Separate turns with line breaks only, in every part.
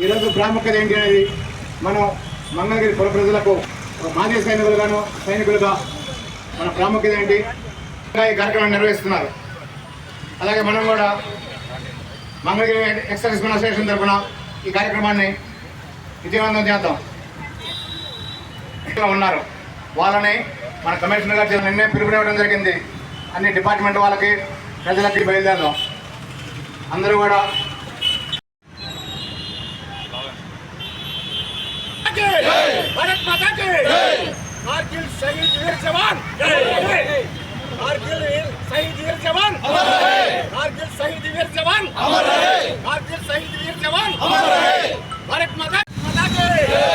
ఈరోజు ప్రాముఖ్యత ఏంటి అనేది మనం మంగళగిరి పుర ప్రజలకు ఒక మాజీ సైనికులుగాను సైనికులుగా మన ప్రాముఖ్యత ఏంటి ఈ కార్యక్రమాన్ని నిర్వహిస్తున్నారు. అలాగే మనం కూడా మంగళగిరి ఎక్సర్సైజ్ అసోసియేషన్ తరఫున ఈ కార్యక్రమాన్ని విజయవంతం చేద్దాం. ఉన్నారు. వాళ్ళని మన కమిషనర్ గారు నిన్నే పిలుపునివ్వడం జరిగింది. అన్ని డిపార్ట్మెంట్ వాళ్ళకి ప్రజలకి బయలుదేరదాం. అందరూ కూడా
भारत माता के। कारगिल शहीद वीर जवान। कारगिल शहीद वीर जवान। कारगिल शहीद वीर जवान। कारगिल शहीद वीर जवान। भारत माता माता के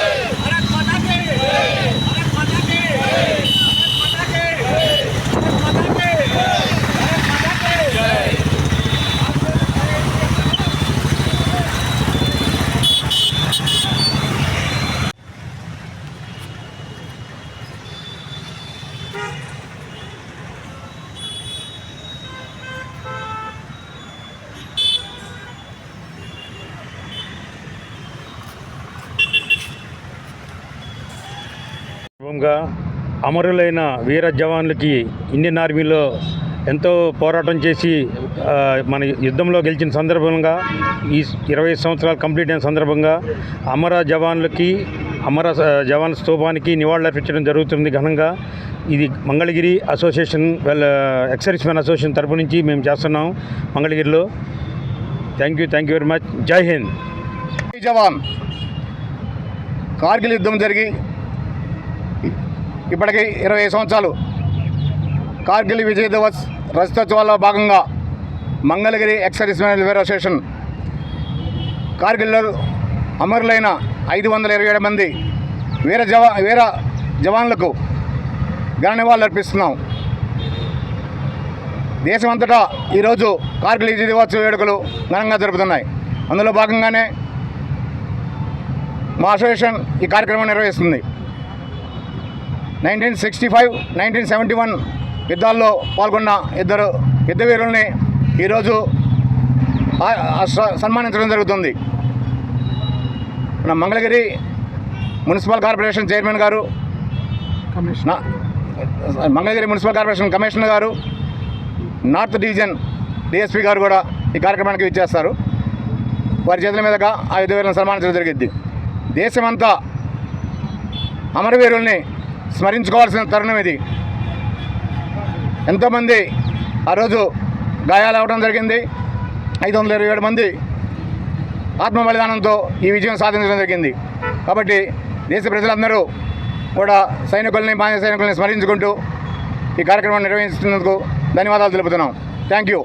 భాగంగా అమరులైన వీర జవాన్లకి ఇండియన్ ఆర్మీలో ఎంతో పోరాటం చేసి మన యుద్ధంలో గెలిచిన సందర్భంగా ఈ ఇరవై సంవత్సరాలు కంప్లీట్ అయిన సందర్భంగా అమర జవాన్లకి అమర జవాన్ స్తూపానికి నివాళులర్పించడం జరుగుతుంది ఘనంగా. ఇది Mangalagiri association well ex-servicemen association తరపు నుంచి మేము చేస్తున్నాం మంగళగిరిలో. Thank you thank you very much. జై హింద్.
జవాన్. కార్గిల్ యుద్ధం జరిగి ఇప్పటికీ ఇరవై సంవత్సరాలు కార్గిల్ విజయ్ దివస్ రజతోత్సవాల్లో భాగంగా Mangalagiri ex-servicemen welfare association కార్గిల్లో అమరులైన ఐదు వందల ఇరవై ఏడు మంది వీర జవా వీర జవాన్లకు ఘన నివాళులు అర్పిస్తున్నాం. దేశమంతటా ఈరోజు కార్గిల్ విజయ దివస్ వేడుకలు ఘనంగా జరుపుతున్నాయి. అందులో భాగంగానే మా అసోసియేషన్ ఈ కార్యక్రమం నిర్వహిస్తుంది. Nineteen sixty five nineteen seventy one యుద్ధాల్లో పాల్గొన్న ఇద్దరు యుద్ధ వీరుల్ని ఈరోజు సన్మానించడం జరుగుతుంది. మన మంగళగిరి మున్సిపల్ కార్పొరేషన్ చైర్మన్ గారు మంగళగిరి మున్సిపల్ కార్పొరేషన్ కమిషనర్ గారు నార్త్ డివిజన్ డిఎస్పీ గారు కూడా ఈ కార్యక్రమానికి ఇచ్చేస్తారు వారి చేతుల మీదుగా ఆ యుద్ధ వీరులను సన్మానించడం జరిగింది. దేశమంతా అమరవీరుల్ని స్మరించుకోవాల్సిన తరుణం ఇది. ఎంతోమంది ఆ రోజు గాయాలు అవ్వడం జరిగింది. ఐదు వందల ఇరవై ఏడు మంది ఆత్మ బలిదానంతో ఈ విజయం సాధించడం జరిగింది. కాబట్టి దేశ ప్రజలందరూ కూడా సైనికుల్ని మాజీ సైనికుల్ని స్మరించుకుంటూ ఈ కార్యక్రమం నిర్వహిస్తున్నందుకు ధన్యవాదాలు తెలుపుతున్నాం. Thank you.